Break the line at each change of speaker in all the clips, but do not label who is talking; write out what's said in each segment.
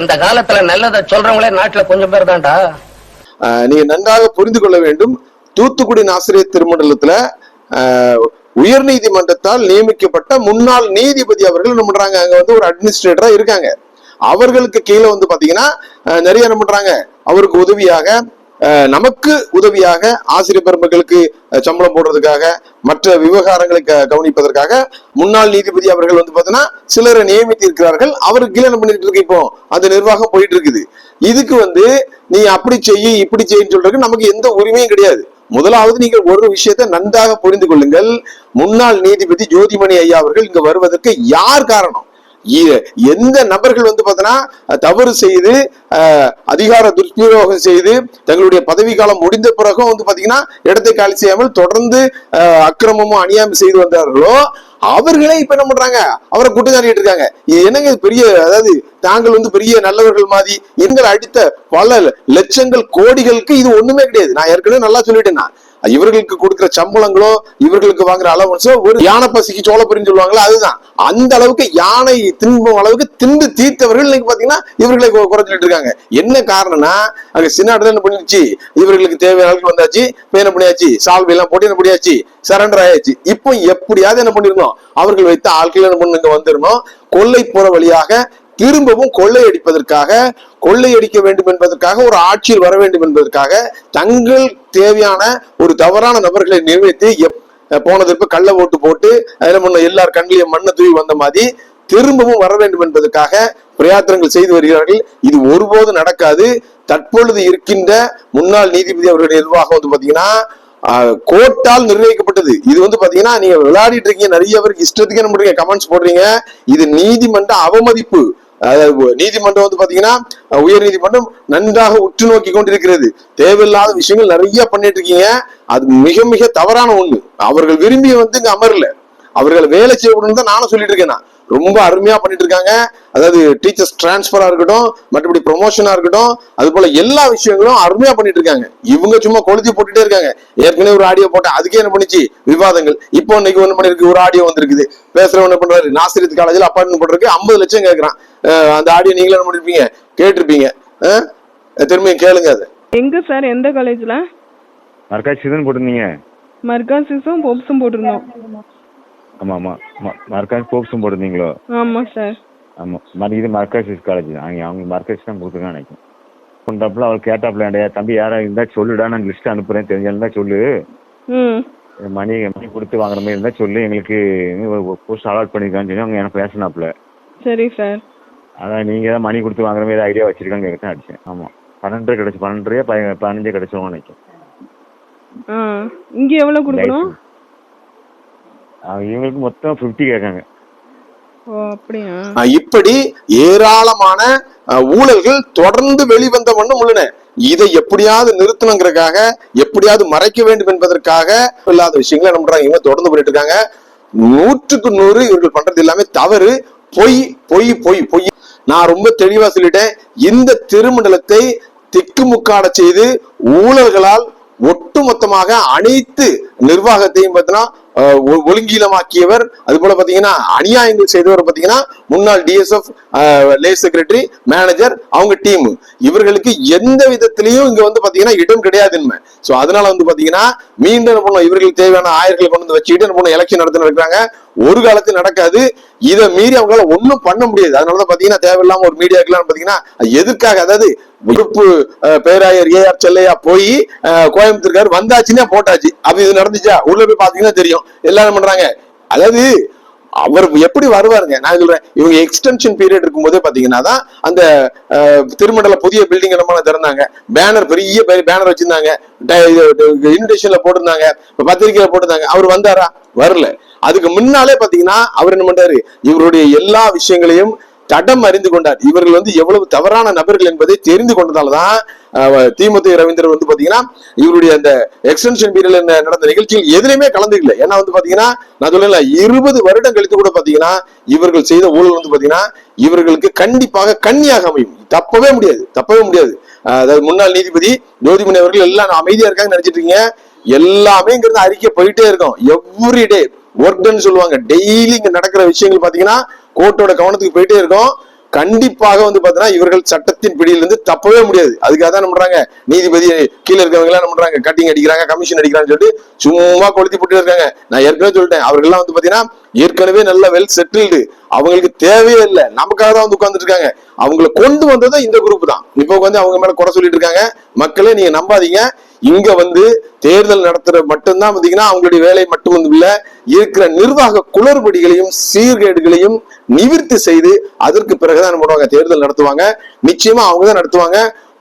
இந்த காலத்துல நல்லதை சொல்றவங்களே நாட்டுல கொஞ்சம் பேர் தான்டா.
நீ நீங்க நன்றாக புரிந்து கொள்ள வேண்டும். தூத்துக்குடி ஆசிரியர் திருமண்டலத்துல ஆஹ் உயர் நீதிமன்றத்தால் நியமிக்கப்பட்ட முன்னாள் நீதிபதி அவர்கள் என்ன பண்றாங்க? அங்க வந்து ஒரு அட்மினிஸ்ட்ரேட்டரா இருக்காங்க. அவர்களுக்கு கீழே வந்து பாத்தீங்கன்னா நிறைய என்ன பண்றாங்க? அவருக்கு உதவியாக நமக்கு உதவியாக ஆசிரியர் பெருமக்களுக்கு சம்பளம் போடுறதுக்காக மற்ற விவகாரங்களை க- கவனிப்பதற்காக முன்னாள் நீதிபதி அவர்கள் வந்து பார்த்தோன்னா சிலரை நியமித்து இருக்கிறார்கள் அவருக்கு கீழே என்ன பண்ணிட்டு இருக்கு இப்போ. அந்த நிர்வாகம் போயிட்டு இருக்குது. இதுக்கு வந்து நீ அப்படி செய்ய இப்படி செய்யன்னு சொல்றதுக்கு நமக்கு எந்த உரிமையும் கிடையாது. முதலாவது நீங்கள் ஒரு விஷயத்தை நன்றாக புரிந்து கொள்ளுங்கள். முன்னாள் நீதிபதி ஜோதிமணி ஐயா அவர்கள் இங்க வருவதற்கு யார் காரணம்? எந்த நபர்கள் வந்து பார்த்தோன்னா தவறு செய்து அதிகார துஷ்பிரயோகம் செய்து தங்களுடைய பதவி காலம் முடிந்த பிறகும் வந்து பாத்தீங்கன்னா இடத்தை காலி செய்யாமல் தொடர்ந்து அக்கிரமமும் அநியாயம் செய்து வந்தார்களோ அவர்களே இப்ப என்ன பண்றாங்க? அவரை குற்றச்சாட்டிட்டு இருக்காங்க. என்னங்க இது பெரிய அதாவது தாங்கள் வந்து பெரிய நல்லவர்கள் மாதிரி எங்கள் அடித்த பல லட்சங்கள் கோடிகளுக்கு இது ஒண்ணுமே கிடையாது. நான் ஏற்கனவே நல்லா சொல்லிட்டேன் நான். இவர்களுக்கு கொடுக்கிற சம்பளங்களோ இவர்களுக்கு வாங்குற அலவன்ஸோ ஒரு யானை பசிக்கு சோளப்பொரின்னு சொல்லுவாங்களா அதுதான். அந்த அளவுக்கு யானை தின்பும் அளவுக்கு திண்டு தீர்த்தவர்கள் இன்னைக்கு பாத்தீங்கன்னா இவர்களை கு- குறைச்சிட்டு இருக்காங்க. என்ன காரணம்னா அங்க சின்னாடு என்ன பண்ணிருச்சு? இவர்களுக்கு தேவையான அளவுக்கு வந்தாச்சு என்ன பண்ணியாச்சு? சால்வை எல்லாம் போட்டு என்ன பண்ணியாச்சு? சரண்டர் ஆயாச்சு. இப்போ எப்படியாவது என்ன பண்ணிருந்தோம் அவர்கள் வைத்த ஆட்கள் என்ன பண்ணுங்க வந்துடணும். கொள்ளை போற வழியாக திரும்பவும் கொள்ளையடிப்பதற்காக கொள்ளையடிக்க வேண்டும் என்பதற்காக ஒரு ஆட்சியில் வர வேண்டும் என்பதற்காக தங்கள் தேவையான ஒரு தவறான நபர்களை நியமித்து எப்- போனதற்கு கள்ள ஓட்டு போட்டு அதில் முன்ன எல்லார் கண்ணிலையும் மண்ணை தூவி வந்த மாதிரி திரும்பவும் வர வேண்டும் என்பதற்காக பிரயாத்திரங்கள் செய்து வருகிறார்கள். இது ஒருபோதும் நடக்காது. தற்பொழுது இருக்கின்ற முன்னாள் நீதிபதி அவருடைய நிர்வாகம் வந்து பாத்தீங்கன்னா கோட்டால் நிர்வகிக்கப்பட்டது நிர்ணயிக்கப்பட்டது. இது வந்து பாத்தீங்கன்னா நீங்க விளையாடிட்டு இருக்கீங்க நிறைய பேருக்கு இஷ்டத்துக்கு என்ன பண்றீங்க கமெண்ட்ஸ் போடுறீங்க. இது நீதிமன்ற அவமதிப்பு. நீதிமன்றம் வந்து பாத்தீங்கன்னா உயர் நீதிமன்றம் நன்றாக உற்று நோக்கி கொண்டிருக்கிறது. தேவையில்லாத விஷயங்கள் நிறைய பண்ணிட்டு இருக்கீங்க அது மிக மிக தவறான ஒண்ணு. அவர்கள் விரும்பி வந்து இங்க அமரல. அவர்கள் வேலை செய்யணும்னு தான் நானும் சொல்லிட்டு இருக்கேன் நான். ரொம்ப அருமையா பண்ணிட்டு இருக்காங்க அதாவது டீச்சர்ஸ் டிரான்ஸ்பரா இருக்கட்டும் மற்றபடி ப்ரொமோஷனா இருக்கட்டும் அது போல எல்லா விஷயங்களும் அருமையா பண்ணிட்டு இருக்காங்க இவங்க சும்மா கொளுத்தி போட்டுட்டே இருக்காங்க. ஏற்கனவே ஒரு ஆடியோ போட்டேன் அதுக்கே என்ன பண்ணிச்சு? விவாதங்கள். இப்போ இன்னைக்கு ஒண்ணு பண்ணிருக்கு ஒரு ஆடியோ வந்திருக்குது. பேசுறவன் என்ன பண்றாரு? நாசிரியத் காலேஜ்ல அப்பாயின்மெண்ட் போட்டிருக்கு. ஐம்பது லட்சம் கேட்கறான். அந்த ஆடியோ நீங்களும் என்ன பண்ணிருப்பீங்க? கேட்டிருப்பீங்க. திரும்பியும் கேளுங்க அது.
எங்க சார் எந்த காலேஜ்ல
மர்காசி தான் போட்டிருந்தீங்க.
மர்காசிஸும் பொப்ஸும் போட்டிருந்தோம்.
ஆமாம் ஆமாம் மர்காசி போப்ஸும் போட்டிருந்தீங்களோ?
ஆமா சார்
ஆமாம் மறு இது மர்காசிஸ் காலேஜ் அவங்க அவங்க மர்காசி தான் கொடுத்துருக்கான்னு நினைக்கும் கொண்டாப்புல அவள் கேட்டாப்புல ஏன்டா தம்பி யாரா இருந்தா சொல்லுடா நான் லிஸ்ட் அனுப்புறேன். தெரிஞ்சிருந்தா சொல்லு. மணி மணி கொடுத்து வாங்குற மாதிரி இருந்தா சொல்லு. எங்களுக்கு போஸ்ட் அலாட் பண்ணிருக்கான்னு சொல்லி அவங்க எனக்கு பேசினாப்புல.
சரி சார்
அதான் நீங்க தான் மணி கொடுத்து வாங்குற மாதிரி ஐடியா வச்சிருக்காங்க கேட்க அடிச்சேன். ஆமாம் பன்னெண்டு கிடைச்சு பன்னெண்டு பதினஞ்சு கிடைச்சோம் நினைக்கும்
இங்க எவ்வளவு கொடுக்கணும்?
இவங்களுக்கு மொத்தம் ஃபிஃப்டி கேட்காங்க.
இப்படி ஏராளமான ஊழல்கள் தொடர்ந்து வெளிவந்த வண்ணம் உள்ளன. இதை எப்படியாவது நிறுத்தணுங்கிறதுக்காக எப்படியாவது மறைக்க வேண்டும் என்பதற்காக இல்லாத விஷயங்களை என்ன இவங்க தொடர்ந்து பண்ணிட்டு இருக்காங்க. நூற்றுக்கு நூறு இவர்கள் பண்றது எல்லாமே தவறு. பொய் பொய் பொய் பொய். நான் ரொம்ப தெளிவா சொல்லிட்டேன். இந்த திருமண்டலத்தை திக்குமுக்காட செய்து ஊழல்களால் ஒட்டுமொத்தமாக அனைத்து நிர்வாகத்தையும் பார்த்தீங்கன்னா ஒழுங்கீலமாக்கியவர் ஒழுங்கீனமாக்கியவர். அது போல பாத்தீங்கன்னா அநியாயங்கள் செய்தவர் பாத்தீங்கன்னா முன்னாள் டிஎஸ்எஃப் லே செக்ரட்டரி மேனேஜர் அவங்க டீம் இவர்களுக்கு எந்த விதத்திலையும் இங்க வந்து பாத்தீங்கன்னா இடம் கிடையாதுன்னு சோ அதனால வந்து பாத்தீங்கன்னா மீண்டும் என்ன பண்ணுவோம் இவர்களுக்கு தேவையான ஆயர்களை கொண்டு வந்து வச்சுக்கிட்டு என்ன பண்ணுவோம் எலெக்ஷன் நடத்த இருக்கிறாங்க. ஒரு காலத்தில் நடக்காது. இதை மீறி அவங்களால ஒண்ணும் பண்ண முடியாது. அதனாலதான் பாத்தீங்கன்னா தேவையில்லாம ஒரு மீடியாக்கெல்லாம் பாத்தீங்கன்னா எதுக்காக? அதாவது விழுப்பு பேராயர் ஏ ஆர் செல்லையா போய் கோயம்புத்தூர்கார் வந்தாச்சுன்னா போட்டாச்சு. அப்படி இது நடந்துச்சா? உள்ள போய் பாத்தீங்கன்னா தெரியும். எல்லாரும் பண்றாங்க? அதாவது அவர் எப்படி வருவாருங்க? நான் சொல்றேன் இவங்க எக்ஸ்டென்ஷன் பீரியட் இருக்கும்போதே பாத்தீங்கன்னா தான் அந்த திருமண்டல புதிய பில்டிங் நம்ம திறந்தாங்க. பேனர் பெரிய பேனர் வச்சிருந்தாங்க. இன்விடேஷன்ல போட்டிருந்தாங்க. பத்திரிகையில போட்டிருந்தாங்க. அவர் வந்தாரா? வரல. அதுக்கு முன்னாலே பாத்தீங்கன்னா அவர் என்ன பண்றாரு? இவருடைய எல்லா விஷயங்களையும் தடம் அறிந்து கொண்டார். இவர்கள் வந்து எவ்வளவு தவறான நபர்கள் என்பதை தெரிந்து கொண்டதால்தான் அஹ், திமுக ரவீந்திரன் வந்து பாத்தீங்கன்னா இவருடைய அந்த எக்ஸ்டென்ஷன் பீரியட்ல நடந்த நிகழ்ச்சியில் எதுலையுமே கலந்துக்கல. ஏன்னா வந்து பாத்தீங்கன்னா நான் சொல்லல இருபது வருடம் கழித்து கூட பாத்தீங்கன்னா இவர்கள் செய்த ஊழல் வந்து பாத்தீங்கன்னா இவர்களுக்கு கண்டிப்பாக கண்ணியாக அமையும். தப்பவே முடியாது. தப்பவே முடியாது. அதாவது முன்னாள் நீதிபதி ஜோதிமணி அவர்கள் எல்லாம் அமைதியா இருக்காங்கன்னு நினைச்சிட்டு இருக்கீங்க. எல்லாமே இங்கிருந்து அறிக்கை போயிட்டே இருக்கும். எவ்ரி டே ஒர்க்டன் சொல்லுவாங்க. டெய்லி இங்க நடக்கிற விஷயங்கள் பாத்தீங்கன்னா கோர்ட்டோட கவனத்துக்கு போயிட்டே இருக்கும். கண்டிப்பாக வந்து பாத்தீங்கன்னா இவர்கள் சட்டத்தின் பிடியிலிருந்து தப்பவே முடியாது. அதுக்காக தான் என்ன பண்றாங்க? நீதிபதி கீழே இருக்கவங்க எல்லாம் என்ன பண்றாங்க? கட்டிங் அடிக்கிறாங்க கமிஷன் அடிக்கிறாங்கன்னு சொல்லிட்டு சும்மா கொளுத்தி போட்டு இருக்காங்க. நான் ஏற்கனவே சொல்லிட்டேன். அவர்கள்லாம் வந்து பாத்தீங்கன்னா ஏற்கனவே நல்ல வெல் செட்டில்டு அவங்களுக்கு தேவையே இல்லை. நமக்காக தான் வந்து உட்கார்ந்துட்டு இருக்காங்க. அவங்கள கொண்டு வந்ததும் இந்த குரூப் தான். இப்போ வந்து அவங்க மேல குறை சொல்லிட்டு இருக்காங்க. மக்களே நீங்க நம்பாதீங்க. இங்க வந்து தேர்தல் நடத்துற மட்டும்தான் பாத்தீங்கன்னா அவங்களுடைய வேலை மட்டும் வந்து இல்ல. இருக்கிற நிர்வாக குளறுபடிகளையும் சீர்கேடுகளையும் நிவிர்த்தி செய்து அதற்கு பிறகுதான் என்ன பண்ணுவாங்க? தேர்தல் நடத்துவாங்க. நிச்சயமா அவங்க தான் நடத்துவாங்க.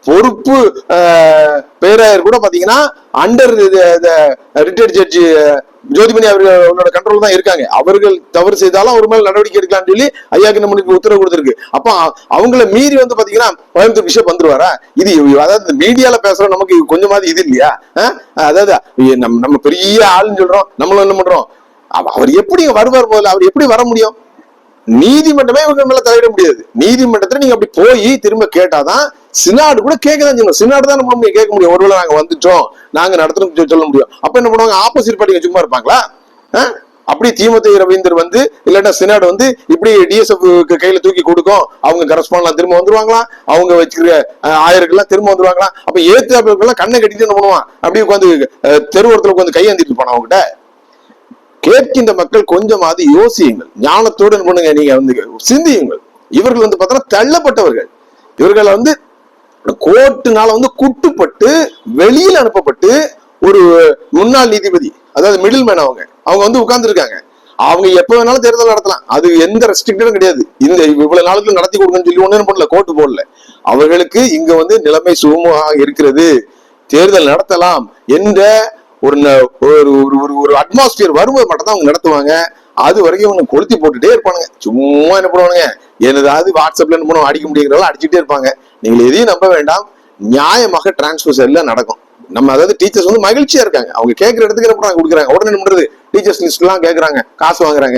பொறுப்பு பேராயர் கூட பாத்தீங்கன்னா அண்டர் ரிட்டையர்ட் ஜட்ஜி ஜோதிமணி அவர்களோட கண்ட்ரோல் தான் இருக்காங்க. அவர்கள் தவறு செய்தாலும் அவர் மேல நடவடிக்கை எடுக்கலாம்னு சொல்லி ஐயாக்கு நம்மளுக்கு உத்தரவு கொடுத்துருக்கு. அப்ப அவங்கள மீறி வந்து பாத்தீங்கன்னா கோயம்புத்தூர் பிஷப் வந்துருவாரா? இது அதாவது மீடியால பேசுற நமக்கு கொஞ்சமாவது இது இல்லையா? அதாவது நம்ம நம்ம பெரிய ஆளுன்னு சொல்றோம். நம்மளும் என்ன பண்றோம்? அவர் எப்படி வருவார் முதல்ல? அவர் எப்படி வர முடியும்? நீதிமன்றமே இவங்க மேல தலையிட முடியாது. நீதிமன்றத்துல நீங்க அப்படி போய் திரும்ப கேட்டாதான் சினாடு கூட கேட்கதான் செய்யணும் சினாடு தான் நம்ம கேட்க முடியும். ஒருவேளை நாங்க வந்துட்டோம் நாங்க நடத்தணும் சொல்ல முடியும். அப்ப என்ன பண்ணுவாங்க? ஆப்போசிட் பார்ட்டி சும்மா இருப்பாங்களா? அப்படி திமுக ரவீந்தர் வந்து இல்லைன்னா சினாடு வந்து இப்படி டிஎஸ்எஃப் கையில தூக்கி கொடுக்கும். அவங்க கரஸ்பாண்ட்லாம் திரும்ப வந்துருவாங்களா? அவங்க வச்சுக்கிற ஆயர்கள்லாம் திரும்ப வந்துருவாங்களா? அப்ப ஏத்தாப்பெல்லாம் கண்ணை கட்டிட்டு என்ன பண்ணுவான்? அப்படியே உட்காந்து தெருவோரத்துல உட்காந்து கையேந்திட்டு போனான் அவங்ககிட்ட கேட்கின்ற மக்கள் கொஞ்சமாவது யோசியுங்கள். ஞானத்தோடு பண்ணுங்க நீங்க வந்து சிந்தியுங்கள். இவர்கள் வந்து பார்த்தோன்னா தள்ளப்பட்டவர்கள். இவர்கள் வந்து கோர்ட்டுனால வந்து குட்டுப்பட்டு வெளியில் அனுப்பப்பட்டு ஒரு முன்னாள் நீதிபதி அதாவது மிடில் மேன் அவங்க அவங்க வந்து உட்கார்ந்துருக்காங்க. அவங்க எப்ப வேணாலும் தேர்தல் நடத்தலாம். அது எந்த ரெஸ்ட்ரிக்டும் கிடையாது. இந்த இவ்வளவு நாளுக்கு நடத்தி கொடுங்கன்னு சொல்லி ஒண்ணும் பண்ணல கோர்ட்டு போடல. அவர்களுக்கு இங்க வந்து நிலைமை சுகமாக இருக்கிறது. தேர்தல் நடத்தலாம் என்ற ஒரு ந- ஒரு ஒரு ஒரு ஒரு அட்மாஸ்பியர் வரும்போது மட்டும் தான் அவங்க நடத்துவாங்க. அது வரைக்கும் அவங்க கொளுத்தி போட்டுட்டே இருப்பானுங்க. சும்மா என்ன பண்ணுவானுங்க என்னதாவது வாட்ஸ்அப்ல என்ன பண்ணுவோம் அடிக்க முடியுங்கிறதால அடிச்சுட்டே இருப்பாங்க. நீங்கள் எதையும் நம்ப வேண்டாம். நியாயமாக டிரான்ஸ்பர் எல்லாம் நடக்கும். நம்ம அதாவது டீச்சர்ஸ் வந்து மகிழ்ச்சியா இருக்காங்க. அவங்க கேட்குற இடத்துக்கு என்ன பண்றாங்க? கொடுக்குறாங்க. உடனே என்ன பண்றது? டீச்சர்ஸ் லிஸ்ட் எல்லாம் கேட்கறாங்க காசு வாங்குறாங்க.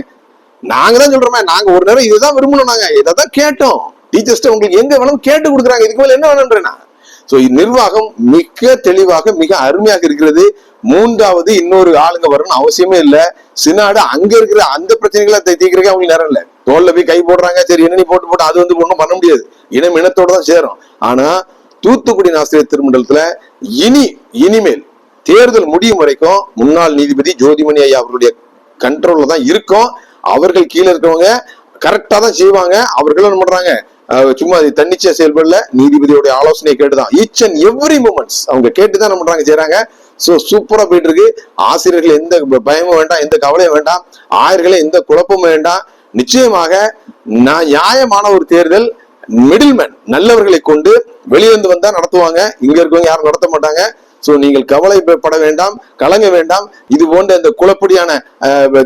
நாங்க தான் சொல்றோமே நாங்க ஒரு நேரம் இதுதான் விரும்பணும் நாங்க. இதை தான் கேட்டோம் டீச்சர்ஸ்ட உங்களுக்கு எங்க வேணும் கேட்டு கொடுக்குறாங்க. இதுக்கு மேல என்ன வேணும்ன்றேன் சோ நிர்வாகம் மிக தெளிவாக மிக அருமையாக இருக்கிறது. மூன்றாவது இன்னொரு ஆளுங்க வரணும்னு அவசியமே இல்ல. சினாடு அங்க இருக்கிற அந்த பிரச்சனைகளை தீ- அவங்களுக்கு நேரம் இல்ல. தோல்ல போய் கை போடுறாங்க சரி என்ன நீ போட்டு போட்டு அது வந்து ஒண்ணும் பண்ண முடியாது. இனம் இனத்தோட தான் சேரும். ஆனா தூத்துக்குடி ஆசிரியர் திருமண்டலத்துல இனி இனிமேல் தேர்தல் முடியும் வரைக்கும் முன்னாள் நீதிபதி ஜோதிமணி ஐயா அவர்களுடைய கண்ட்ரோல்ல தான் இருக்கும். அவர்கள் கீழே இருக்கவங்க கரெக்டா தான் செய்வாங்க. அவர்களும் என்ன பண்றாங்க? சும்மா அது தன்னிச்சையா செயல்படல நீதிபதியோட ஆலோசனையை கேட்டுதான். ஈச் அண்ட் எவ்ரி மூமெண்ட்ஸ் அவங்க கேட்டுதான் என்ன பண்றாங்க செய்யறாங்க சோ சூப்பரா போயிட்டு இருக்கு ஆசிரியர்கள் எந்த பயமும் வேண்டாம் எந்த கவலையும் வேண்டாம். ஆயர்களே எந்த குழப்பமும் வேண்டாம். நிச்சயமாக நான் நியாயமான ஒரு தேர்தல் மிடில்மேன் நல்லவர்களை கொண்டு வெளியிருந்து வந்தா நடத்துவாங்க. இங்க இருக்கவங்க யாரும் நடத்த மாட்டாங்க. சோ நீங்கள் கவலைப்பட வேண்டாம் கலங்க வேண்டாம். இது போன்ற இந்த குழப்படியான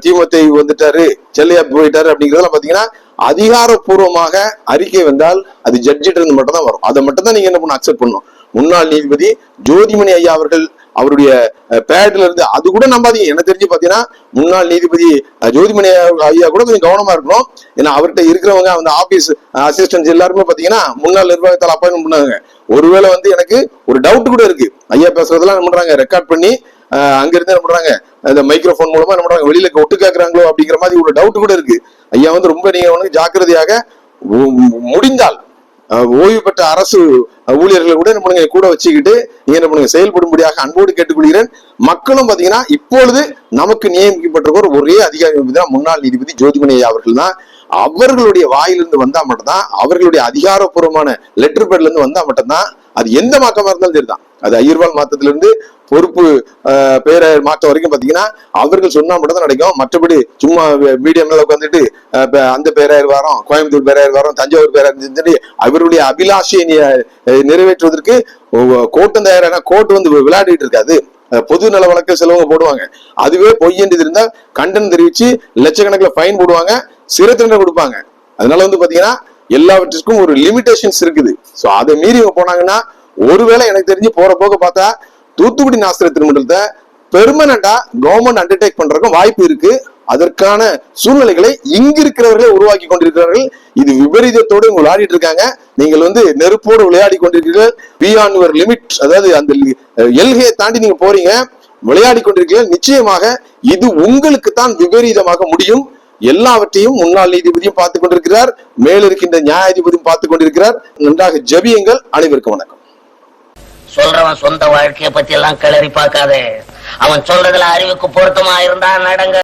திமுக வந்துட்டாரு செல்லையா போயிட்டாரு அப்படிங்கறதெல்லாம் பாத்தீங்கன்னா அதிகாரப்பூர்வமாக அறிக்கை வந்தால் அது ஜட்ஜிட்ட இருந்து மட்டும் தான் வரும். அதை மட்டும் தான் நீங்க என்ன பண்ணணும்? அக்செப்ட் பண்ணணும். முன்னாள் நீதிபதி ஜோதிமணி ஐயா அவர்கள் அவருடைய பேட்ல இருந்து அது கூட நம்பாதீங்க. எனக்கு தெரிஞ்சு பாத்தீங்கன்னா முன்னாள் நீதிபதி ஜோதிமணி ஐயா கூட கொஞ்சம் கவனமா இருக்கணும். ஏன்னா அவர்கிட்ட இருக்கிறவங்க அந்த ஆபீஸ் அசிஸ்டன்ஸ் எல்லாருமே பாத்தீங்கன்னா முன்னாள் நிர்வாகத்தால் அப்பாயின்மெண்ட் பண்ணாங்க ஒருவேளை வந்து எனக்கு ஒரு டவுட் கூட இருக்கு. ஐயா பேசுறதெல்லாம் என்ன பண்றாங்க? ரெக்கார்ட் பண்ணி அங்கிருந்து என்ன பண்றாங்க? அந்த மைக்ரோஃபோன் மூலமா என்ன பண்றாங்க? வெளியில ஒட்டு கேட்கறாங்களோ அப்படிங்கிற மாதிரி ஒரு டவுட் கூட இருக்கு. ஐயா வந்து ரொம்ப நீங்க வந்து ஜாக்கிரதையாக முடிந்தால் ஓய்வு பெற்ற அரசு ஊழியர்களை கூட என்ன பண்ணுங்க கூட வச்சுக்கிட்டு நீங்க என்ன பண்ணுங்க செயல்படும்படியாக அன்போடு கேட்டுக்கொள்கிறேன். மக்களும் பாத்தீங்கன்னா இப்பொழுது நமக்கு நியமிக்கப்பட்டிருக்கிற ஒரே அதிகாரி முன்னாள் நீதிபதி ஜோதிமணி அவர்கள் தான். அவர்களுடைய வாயிலிருந்து வந்தா மட்டும்தான் அவர்களுடைய அதிகாரப்பூர்வமான லெட்டர் பேட்ல இருந்து வந்தா மட்டும்தான் அது எந்த மாற்றமா இருந்தாலும் சரிதான். அது ஐயர்வால் மாற்றத்துல இருந்து பொறுப்பு அஹ், பேராயர் மாற்றம் வரைக்கும் பாத்தீங்கன்னா அவர்கள் சொன்னா மட்டும் தான் நடக்கும். மற்றபடி சும்மா மீடியம்ல உட்காந்துட்டு அந்த பேராயர் வாரம் கோயம்புத்தூர் பேராயர் வாரம் தஞ்சாவூர் பேராயர் சொல்லி அவருடைய அபிலாஷையை நிறைவேற்றுவதற்கு கோட்டம் தயாரான கோட் வந்து விளையாடிட்டு இருக்காது. பொது நல வழக்கு செலவங்க போடுவாங்க. அதுவே பொய் என்று இருந்தா கண்டனம் தெரிவிச்சு லட்சக்கணக்கில் ஃபைன் போடுவாங்க சிறை தண்டனை கொடுப்பாங்க. அதனால வந்து பாத்தீங்கன்னா எல்லாவற்றிற்கும் ஒரு லிமிடேஷன்ஸ் இருக்குது. ஸோ அதை மீறி இவங்க போனாங்கன்னா ஒருவேளை எனக்கு தெரிஞ்சு போற போக பார்த்தா தூத்துக்குடி நாசிரியர் திருமண்டலத்தை பெர்மனண்டா கவர்மெண்ட் அண்டர்டேக் பண்றதுக்கும் வாய்ப்பு இருக்கு. அதற்கான சூழ்நிலைகளை இங்கிருக்கிறவர்களே உருவாக்கி கொண்டிருக்கிறார்கள். இது விபரீதத்தோடு இவங்க விளையாடிட்டு இருக்காங்க. நீங்கள் வந்து நெருப்போடு விளையாடி கொண்டிருக்கிறீர்கள். பியாண்ட் யுவர் லிமிட் அதாவது அந்த எல்கையை தாண்டி நீங்க போறீங்க. விளையாடி கொண்டிருக்கிறீர்கள். நிச்சயமாக இது உங்களுக்கு தான் விபரீதமாக முடியும். எல்லாவற்றையும் முன்னாள் நீதிபதியும் பார்த்துக் கொண்டிருக்கிறார். மேலிருக்கின்ற நியாயாதிபதியும் பார்த்துக் கொண்டிருக்கிறார். நன்றாக ஜெபியுங்கள். அனைவருக்கும் வணக்கம்.
சொல்றவன் சொந்த வாழ்க்கையை பத்தி எல்லாம் கிளறி பார்க்காதே. அவன் சொல்றதுல அறிவுக்கு பொருத்தமா இருந்தா நடங்க.